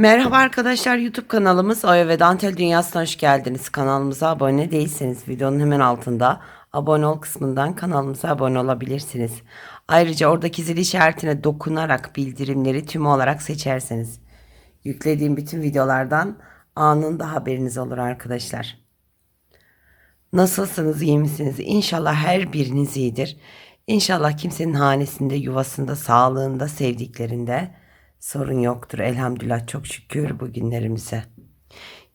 Merhaba arkadaşlar YouTube kanalımız Oya ve Dantel Dünyası'na hoş geldiniz. Kanalımıza abone değilseniz videonun hemen altında abone ol kısmından kanalımıza abone olabilirsiniz. Ayrıca oradaki zil işaretine dokunarak bildirimleri tüm olarak seçerseniz yüklediğim bütün videolardan anında haberiniz olur arkadaşlar. Nasılsınız, iyi misiniz? İnşallah her biriniz iyidir. İnşallah kimsenin hanesinde, yuvasında, sağlığında, sevdiklerinde sorun yoktur. Elhamdülillah çok şükür bugünlerimize.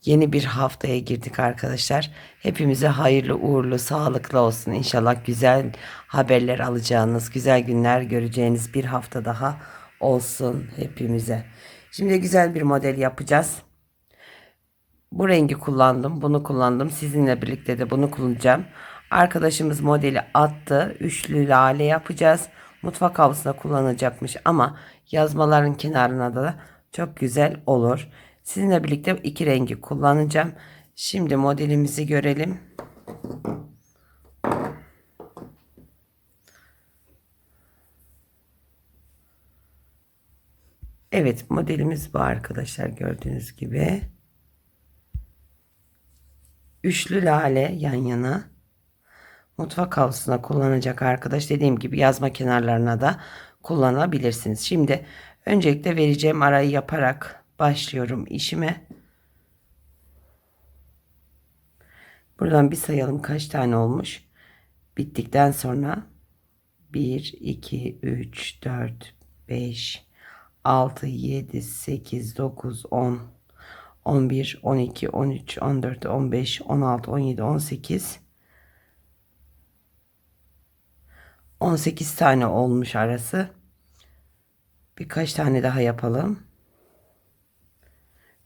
Yeni bir haftaya girdik arkadaşlar. Hepimize hayırlı, uğurlu, sağlıklı olsun. İnşallah güzel haberler alacağınız, güzel günler göreceğiniz bir hafta daha olsun hepimize. Şimdi güzel bir model yapacağız. Bu rengi kullandım, bunu kullandım. Sizinle birlikte de bunu kullanacağım. Arkadaşımız modeli attı. Üçlü lale yapacağız. Mutfak havlusunda kullanacakmış ama yazmaların kenarına da çok güzel olur. Sizinle birlikte iki rengi kullanacağım. Şimdi modelimizi görelim. Evet modelimiz bu arkadaşlar gördüğünüz gibi. Üçlü lale yan yana. Mutfak havlusuna kullanacak arkadaş. Dediğim gibi yazma kenarlarına da kullanabilirsiniz. Şimdi öncelikle vereceğim arayı yaparak başlıyorum işime. Buradan bir sayalım kaç tane olmuş. Bittikten sonra 1, 2, 3, 4, 5, 6, 7, 8, 9, 10, 11, 12, 13, 14, 15, 16, 17, 18, 18 tane olmuş arası. Birkaç tane daha yapalım.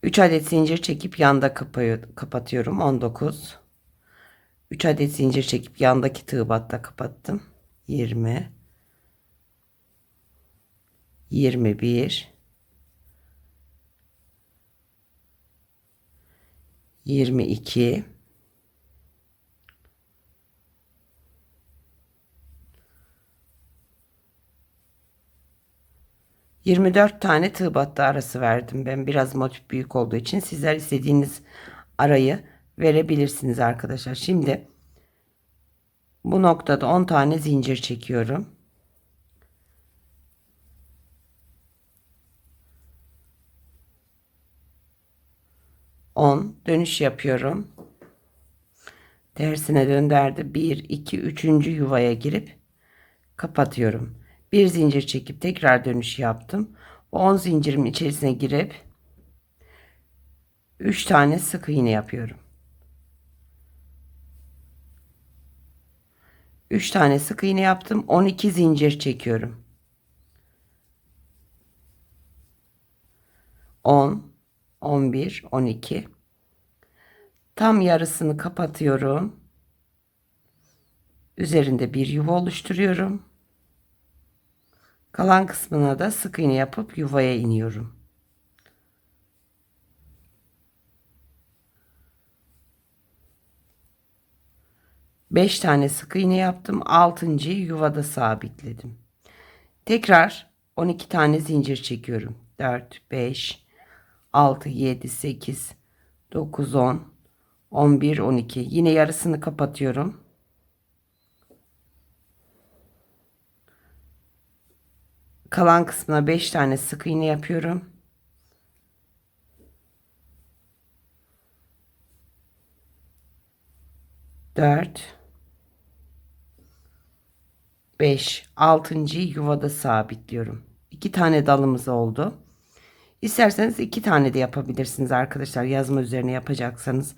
3 adet zincir çekip yanda kapatıyorum. 19. 3 adet zincir çekip yandaki tığ batta kapattım. 20. 21. 22. 24 tane tığ battı arası verdim ben. Biraz motif büyük olduğu için sizler istediğiniz arayı verebilirsiniz arkadaşlar. Şimdi bu noktada 10 tane zincir çekiyorum. On dönüş yapıyorum. Tersine döndürdü. 1 2 3. yuvaya girip kapatıyorum bir zincir çekip tekrar dönüş yaptım. 10 zincirimin içerisine girip 3 tane sık iğne yapıyorum. 3 tane sık iğne yaptım. 12 zincir çekiyorum. 10 11 12 tam yarısını kapatıyorum. Üzerinde bir yuva oluşturuyorum. Kalan kısmına da sık iğne yapıp yuvaya iniyorum. Beş tane sık iğne yaptım. Altıncıyı yuvada sabitledim. Tekrar 12 tane zincir çekiyorum. 4, 5, 6, 7, 8, 9, 10, 11, 12. Yine yarısını kapatıyorum. Kalan kısmına 5 tane sık iğne yapıyorum. Dört, beş, altıncıyı yuvada sabitliyorum. İki tane dalımız oldu. İsterseniz iki tane de yapabilirsiniz arkadaşlar. Yazma üzerine yapacaksanız.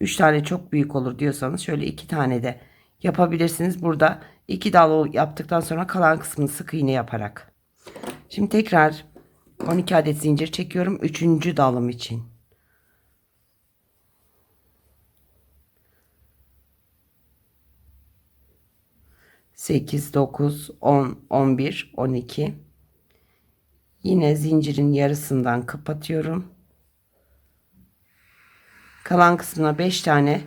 Üç tane çok büyük olur diyorsanız şöyle iki tane de yapabilirsiniz. Burada iki dal yaptıktan sonra kalan kısmını sık iğne yaparak. Şimdi tekrar 12 adet zincir çekiyorum. Üçüncü dalım için. Sekiz, dokuz, on, on bir, on iki. Yine zincirin yarısından kapatıyorum. Kalan kısmına beş tane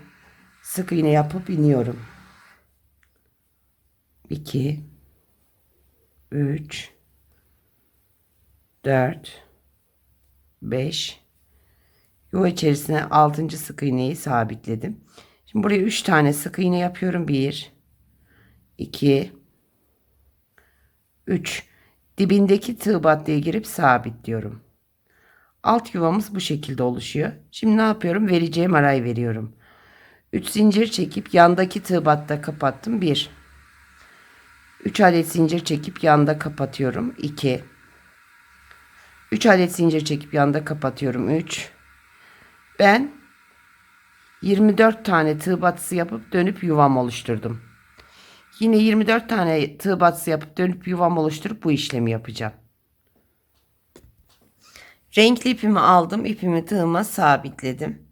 sık iğne yapıp iniyorum. 2 3 4 5 yuva içerisine 6. sık iğneyi sabitledim. Şimdi buraya 3 tane sık iğne yapıyorum. 1 2 3 dibindeki tığ battıya girip sabitliyorum. Alt yuvamız bu şekilde oluşuyor. Şimdi ne yapıyorum? Vereceğim arayı veriyorum. 3 zincir çekip yandaki tığ batta kapattım. 1 3 adet zincir çekip yanda kapatıyorum. 2 3 adet zincir çekip yanda kapatıyorum. 3 Ben 24 tane tığ batısı yapıp dönüp yuvam oluşturdum. Yine 24 tane tığ batısı yapıp dönüp yuvam oluşturup bu işlemi yapacağım. Renkli ipimi aldım. ipimi tığıma sabitledim.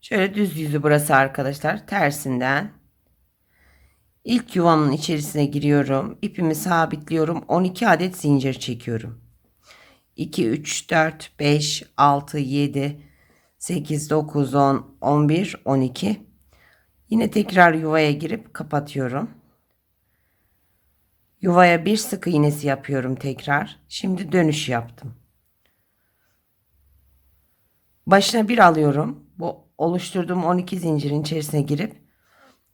Şöyle düz yüzü burası arkadaşlar. Tersinden ilk yuvamın içerisine giriyorum. İpimi sabitliyorum. 12 adet zincir çekiyorum. 2, 3, 4, 5, 6, 7, 8, 9, 10, 11, 12. Yine tekrar yuvaya girip kapatıyorum. Yuvaya bir sık iğnesi yapıyorum tekrar. Şimdi dönüş yaptım. Başına bir alıyorum. Bu oluşturduğum 12 zincirin içerisine girip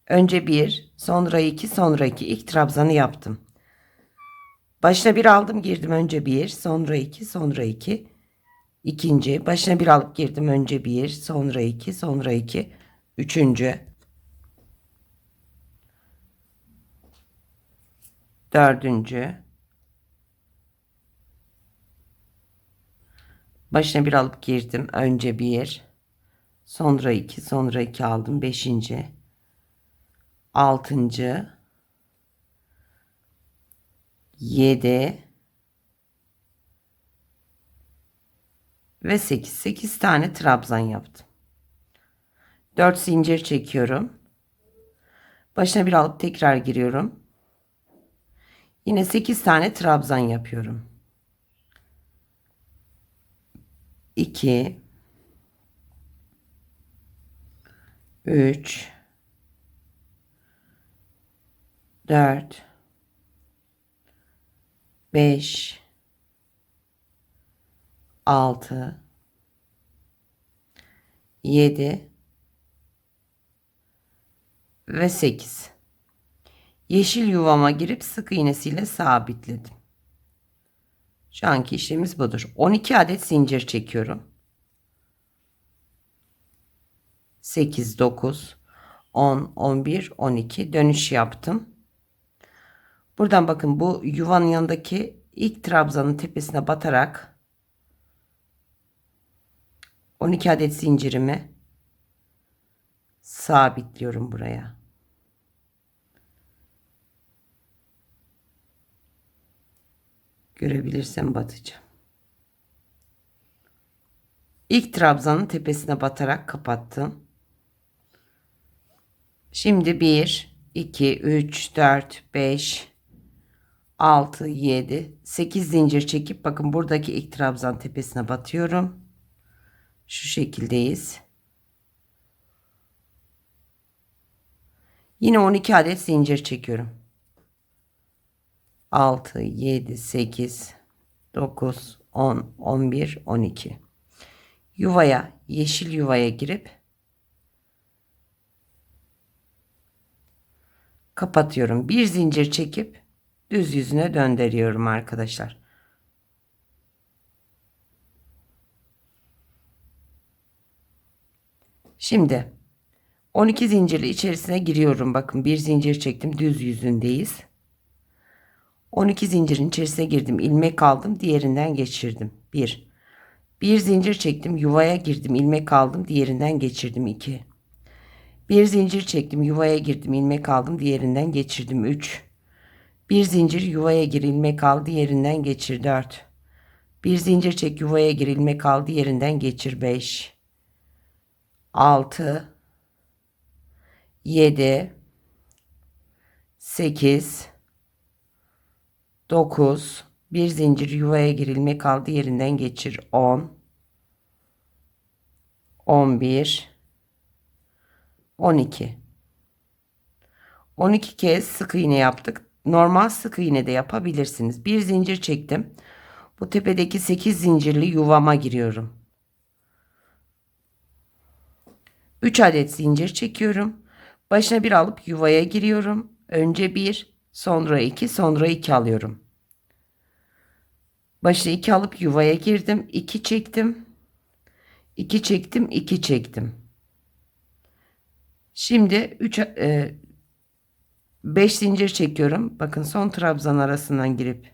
önce bir, sonra iki, sonra iki ilk trabzanı yaptım. Başına bir aldım girdim önce bir, sonra iki, sonra iki. İkinci, başına bir alıp girdim önce bir, sonra iki, sonra iki. Üçüncü. Dördüncü. Başına bir alıp girdim. Önce bir. Sonra iki. Sonra iki aldım. Beşinci. Altıncı. Yedi. Ve sekiz. Sekiz tane trabzan yaptım. Dört zincir çekiyorum. Başına bir alıp tekrar giriyorum. Yine sekiz tane trabzan yapıyorum. 2 3 4 5 6 7 ve 8 yeşil yuvama girip sık iğnesiyle sabitledim. Şu anki işlemimiz budur. 12 adet zincir çekiyorum. 8, 9, 10, 11, 12 dönüş yaptım. Buradan bakın bu yuvanın yanındaki ilk trabzanın tepesine batarak 12 adet zincirimi sabitliyorum buraya. Görebilirsem batacağım. İlk trabzanın tepesine batarak kapattım. Şimdi 1, 2, 3, 4, 5, 6, 7, 8 zincir çekip bakın buradaki ilk trabzan tepesine batıyorum. Şu şekildeyiz. Yine 12 adet zincir çekiyorum. 6, 7, 8, 9, 10, 11, 12. Yuvaya, yeşil yuvaya girip kapatıyorum. Bir zincir çekip düz yüzüne döndürüyorum arkadaşlar. Şimdi 12 zincirli içerisine giriyorum. Bakın bir zincir çektim. Düz yüzündeyiz. 12 zincirin içerisine girdim. ilmek aldım. Diğerinden geçirdim. 1. Bir zincir çektim. Yuvaya girdim. ilmek aldım. Diğerinden geçirdim. 2. Bir zincir çektim. Yuvaya girdim. ilmek aldım. Diğerinden geçirdim. 3. Bir zincir yuvaya gir. ilmek al. Diğerinden geçir. 4. Bir zincir çek. Yuvaya gir. ilmek al. Diğerinden geçir. 5. 6. 7. 8. 9 bir zincir yuvaya girilme kaldı yerinden geçir 10 11 12 12 kez sık iğne yaptık normal sık iğne de yapabilirsiniz. Bir zincir çektim. Bu tepedeki 8 zincirli yuvama giriyorum. 3 adet zincir çekiyorum. Başına bir alıp yuvaya giriyorum. Önce 1, sonra 2, sonra 2 alıyorum. Başına 2 alıp yuvaya girdim. 2 çektim. 2 çektim, 2 çektim. Şimdi 3 5 zincir çekiyorum. Bakın son trabzan arasından girip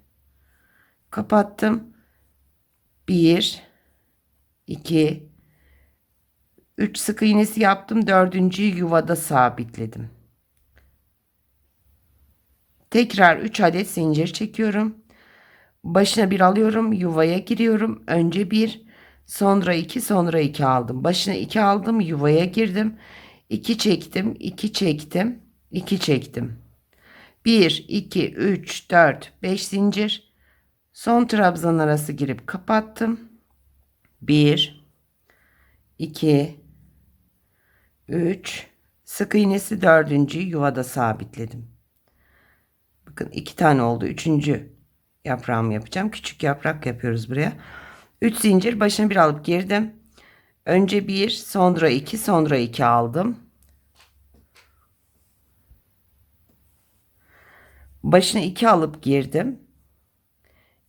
kapattım. 1 2 3 sık iğnesi yaptım. Dördüncüyü yuvada sabitledim. Tekrar 3 adet zincir çekiyorum. Başına bir alıyorum. Yuvaya giriyorum. Önce 1, sonra 2, sonra 2 aldım. Başına 2 aldım. Yuvaya girdim. 2 çektim, 2 çektim, 2 çektim. 1, 2, 3, 4, 5 zincir. Son trabzan arası girip kapattım. 1, 2, 3, sık iğnesi dördüncü yuvada sabitledim. Bakın iki tane oldu. Üçüncü yaprağımı yapacağım. Küçük yaprak yapıyoruz buraya. 3 zincir başına bir alıp girdim. Önce 1, sonra 2, sonra 2 aldım. Başına 2 alıp girdim.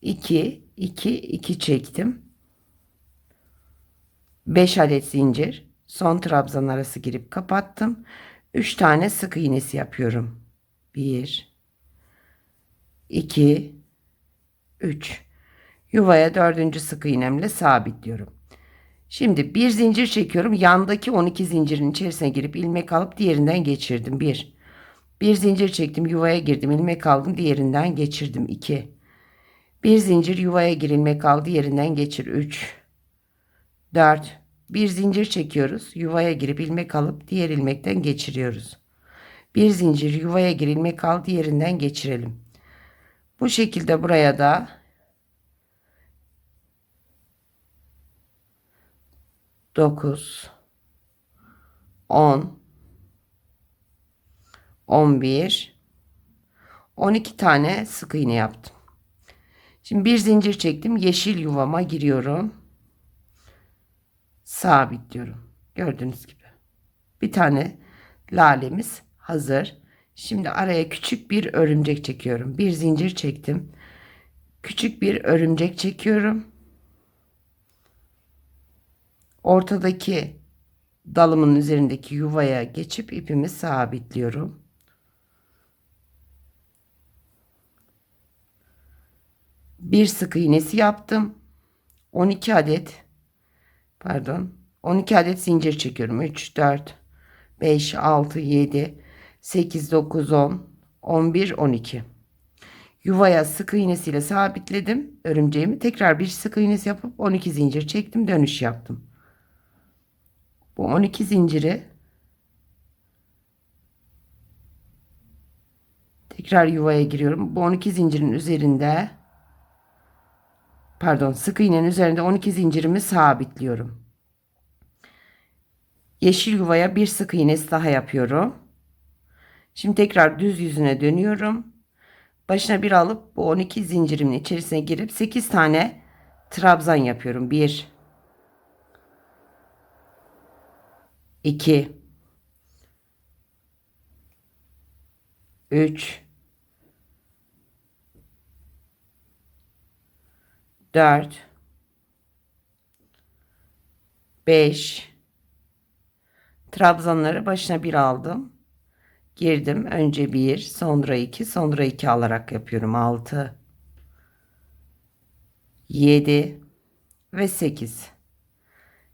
2, 2, 2 çektim. 5 adet zincir. Son trabzan arası girip kapattım. 3 tane sık iğnesi yapıyorum. 1 2 3 Yuvaya dördüncü sık iğnemle sabitliyorum. Şimdi bir zincir çekiyorum. Yandaki 12 zincirin içerisine girip ilmek alıp diğerinden geçirdim. 1. Bir zincir çektim. Yuvaya girdim. ilmek aldım. Diğerinden geçirdim. 2. Bir zincir yuvaya gir ilmek al. Diğerinden geçir. 3. 4. Bir zincir çekiyoruz. Yuvaya girip ilmek alıp diğer ilmekten geçiriyoruz. Bir zincir yuvaya gir ilmek al. Diğerinden geçirelim. Bu şekilde buraya da 9 10 11 12 tane sık iğne yaptım. Şimdi bir zincir çektim. Yeşil yuvama giriyorum. Sabitliyorum. Gördüğünüz gibi. Bir tane lalemiz hazır. Şimdi araya küçük bir örümcek çekiyorum. Bir zincir çektim. Küçük bir örümcek çekiyorum ortadaki dalımın üzerindeki yuvaya geçip ipimi sabitliyorum. Bir sık iğnesi yaptım. 12 adet pardon 12 adet zincir çekiyorum. 3 4 5 6 7 8 9 10 11 12 yuvaya sık iğnesiyle sabitledim örümceğimi tekrar bir sık iğnesi yapıp 12 zincir çektim dönüş yaptım bu 12 zinciri tekrar yuvaya giriyorum. Bu 12 zincirin üzerinde pardon sık iğnenin üzerinde 12 zincirimi sabitliyorum. Yeşil yuvaya bir sık iğnesi daha yapıyorum. Şimdi tekrar düz yüzüne dönüyorum. Başına bir alıp bu 12 zincirimin içerisine girip 8 tane trabzan yapıyorum. 1 2 3 4 5 Trabzanları başına bir aldım. Girdim. Önce bir, sonra iki, sonra iki alarak yapıyorum. 6 7 ve 8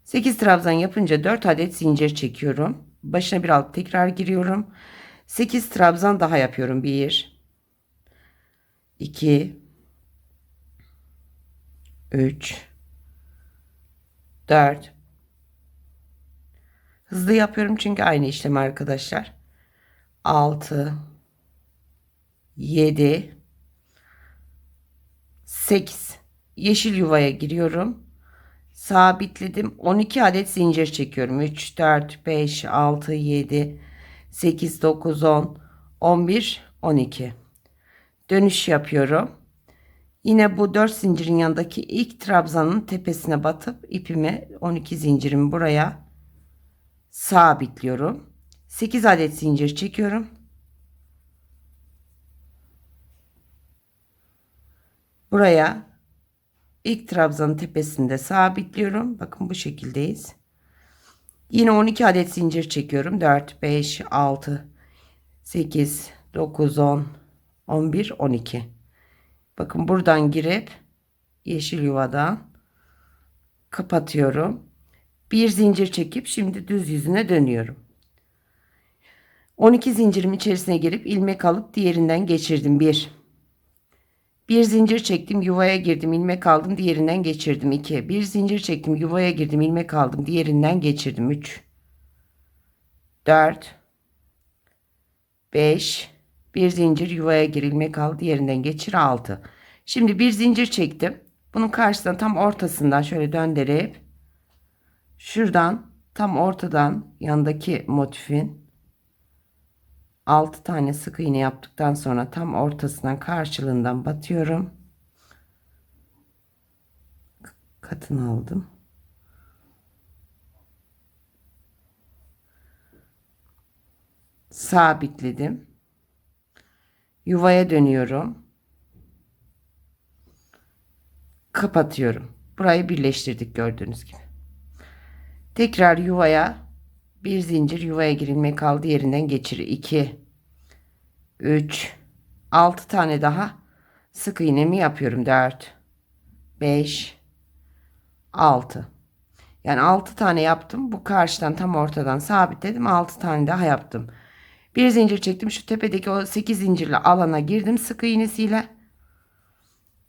8 trabzan yapınca 4 adet zincir çekiyorum. Başına bir alt tekrar giriyorum. 8 trabzan daha yapıyorum. 1 2 3 4 Hızlı yapıyorum çünkü aynı işlem arkadaşlar. 6 7 8 Yeşil yuvaya giriyorum sabitledim. 12 adet zincir çekiyorum. 3, 4, 5, 6, 7, 8, 9, 10, 11, 12. Dönüş yapıyorum. Yine bu 4 zincirin yanındaki ilk trabzanın tepesine batıp ipimi 12 zincirimi buraya sabitliyorum. 8 adet zincir çekiyorum. Buraya ilk trabzanın tepesinde sabitliyorum. Bakın bu şekildeyiz. Yine 12 adet zincir çekiyorum. 4, 5, 6, 8, 9, 10, 11, 12. Bakın buradan girip yeşil yuvadan kapatıyorum. Bir zincir çekip şimdi düz yüzüne dönüyorum. 12 zincirim içerisine girip ilmek alıp diğerinden geçirdim. 1 bir zincir çektim yuvaya girdim ilmek aldım diğerinden geçirdim. 2 bir zincir çektim yuvaya girdim ilmek aldım diğerinden geçirdim. 3 4 5 bir zincir yuvaya gir ilmek al diğerinden geçir 6 şimdi bir zincir çektim bunun karşısına tam ortasından şöyle döndürüp şuradan tam ortadan yandaki motifin 6 tane sık iğne yaptıktan sonra tam ortasından karşılığından batıyorum. Katını aldım. Sabitledim. Yuvaya dönüyorum. Kapatıyorum. Burayı birleştirdik gördüğünüz gibi. Tekrar yuvaya bir zincir yuvaya girilmek kaldı yerinden geçir 2 3 6 tane daha sık iğnemi yapıyorum 4 5 6 yani 6 tane yaptım bu karşıdan tam ortadan sabitledim 6 tane daha yaptım bir zincir çektim şu tepedeki o 8 zincirli alana girdim sık iğnesiyle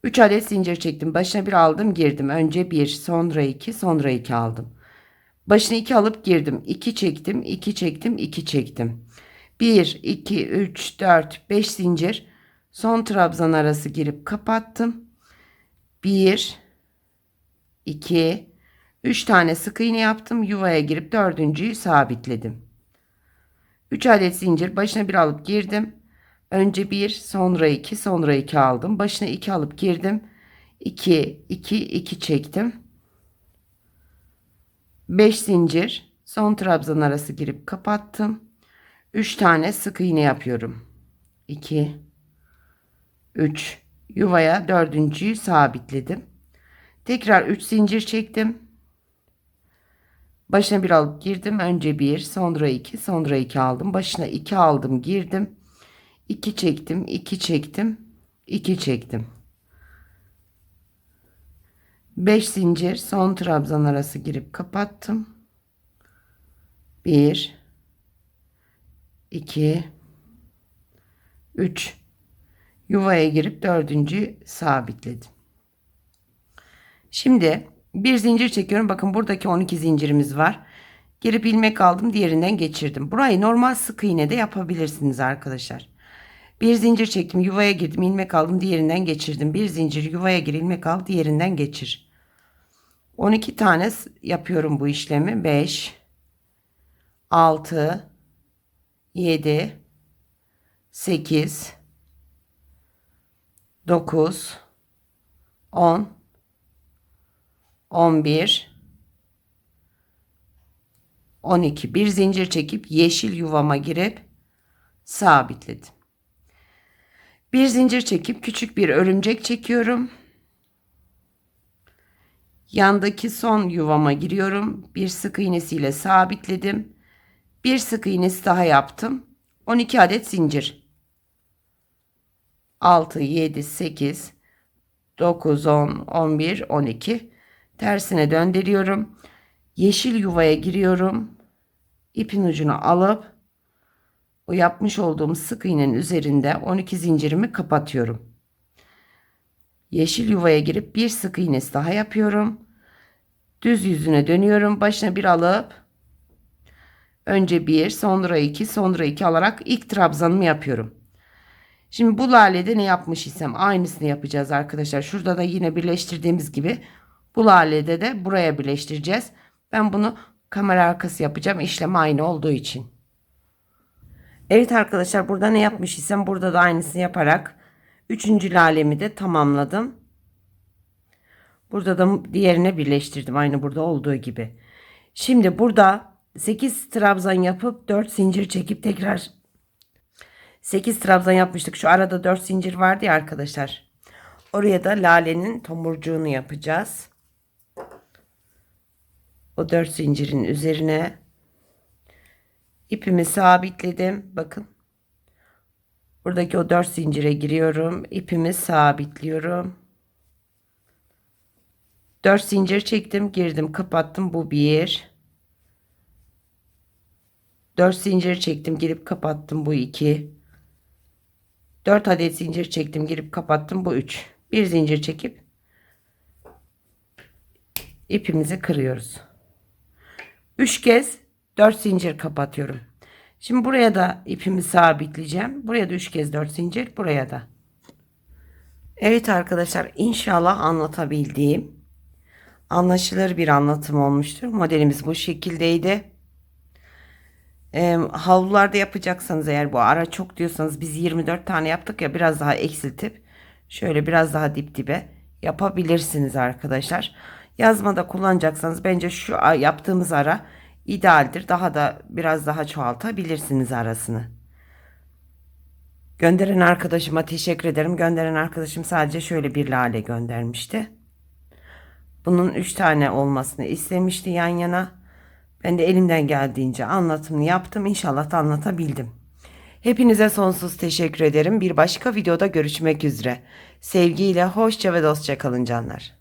3 adet zincir çektim başına bir aldım girdim önce 1 sonra 2 sonra 2 aldım Başına 2 alıp girdim. 2 çektim, 2 çektim, 2 çektim. 1, 2, 3, 4, 5 zincir. Son trabzan arası girip kapattım. 1, 2, 3 tane sık iğne yaptım. Yuvaya girip dördüncüyü sabitledim. 3 adet zincir başına bir alıp girdim. Önce 1, sonra 2, sonra 2 aldım. Başına 2 alıp girdim. 2, 2, 2 çektim. 5 zincir son trabzan arası girip kapattım. 3 tane sık iğne yapıyorum. 2 3 yuvaya dördüncüyü sabitledim. Tekrar 3 zincir çektim. Başına bir alıp girdim. Önce 1, sonra 2, sonra 2 aldım. Başına 2 aldım, girdim. 2 çektim, 2 çektim, 2 çektim. 5 zincir son trabzan arası girip kapattım. 1 2 3 yuvaya girip dördüncü sabitledim. Şimdi bir zincir çekiyorum. Bakın buradaki 12 zincirimiz var. Girip ilmek aldım, diğerinden geçirdim. Burayı normal sık iğne de yapabilirsiniz arkadaşlar. Bir zincir çektim, yuvaya girdim, ilmek aldım, diğerinden geçirdim. Bir zincir yuvaya gir, ilmek al, diğerinden geçir. 12 tane yapıyorum bu işlemi. 5 6 7 8 9 10 11 12 bir zincir çekip yeşil yuvama girip sabitledim. Bir zincir çekip küçük bir örümcek çekiyorum. Yandaki son yuvama giriyorum. Bir sık iğnesiyle sabitledim. Bir sık iğnesi daha yaptım. 12 adet zincir. 6, 7, 8, 9, 10, 11, 12. Tersine döndürüyorum. Yeşil yuvaya giriyorum. İpin ucunu alıp o yapmış olduğum sık iğnenin üzerinde 12 zincirimi kapatıyorum. Yeşil yuvaya girip bir sık iğnesi daha yapıyorum. Düz yüzüne dönüyorum. Başına bir alıp önce bir, sonra iki, sonra iki alarak ilk trabzanımı yapıyorum. Şimdi bu lalede ne yapmış isem aynısını yapacağız arkadaşlar. Şurada da yine birleştirdiğimiz gibi bu lalede de buraya birleştireceğiz. Ben bunu kamera arkası yapacağım. İşlem aynı olduğu için. Evet arkadaşlar burada ne yapmış isem burada da aynısını yaparak Üçüncü lalemi de tamamladım. Burada da diğerine birleştirdim. Aynı burada olduğu gibi. Şimdi burada 8 trabzan yapıp 4 zincir çekip tekrar 8 trabzan yapmıştık. Şu arada 4 zincir vardı ya arkadaşlar. Oraya da lalenin tomurcuğunu yapacağız. O 4 zincirin üzerine ipimi sabitledim. Bakın. Buradaki o 4 zincire giriyorum. İpimi sabitliyorum. 4 zincir çektim, girdim, kapattım. Bu 1. 4 zincir çektim, girip kapattım. Bu 2. 4 adet zincir çektim, girip kapattım. Bu 3. Bir zincir çekip ipimizi kırıyoruz. 3 kez 4 zincir kapatıyorum. Şimdi buraya da ipimi sabitleyeceğim. Buraya da 3 kez 4 zincir, buraya da. Evet arkadaşlar, inşallah anlatabildiğim anlaşılır bir anlatım olmuştur. Modelimiz bu şekildeydi. E, havlularda yapacaksanız eğer bu ara çok diyorsanız biz 24 tane yaptık ya biraz daha eksiltip şöyle biraz daha dip dibe yapabilirsiniz arkadaşlar. Yazmada kullanacaksanız bence şu yaptığımız ara idealdir. Daha da biraz daha çoğaltabilirsiniz arasını. Gönderen arkadaşıma teşekkür ederim. Gönderen arkadaşım sadece şöyle bir lale göndermişti. Bunun 3 tane olmasını istemişti yan yana. Ben de elimden geldiğince anlatımını yaptım. İnşallah anlatabildim. Hepinize sonsuz teşekkür ederim. Bir başka videoda görüşmek üzere. Sevgiyle, hoşça ve dostça kalın canlar.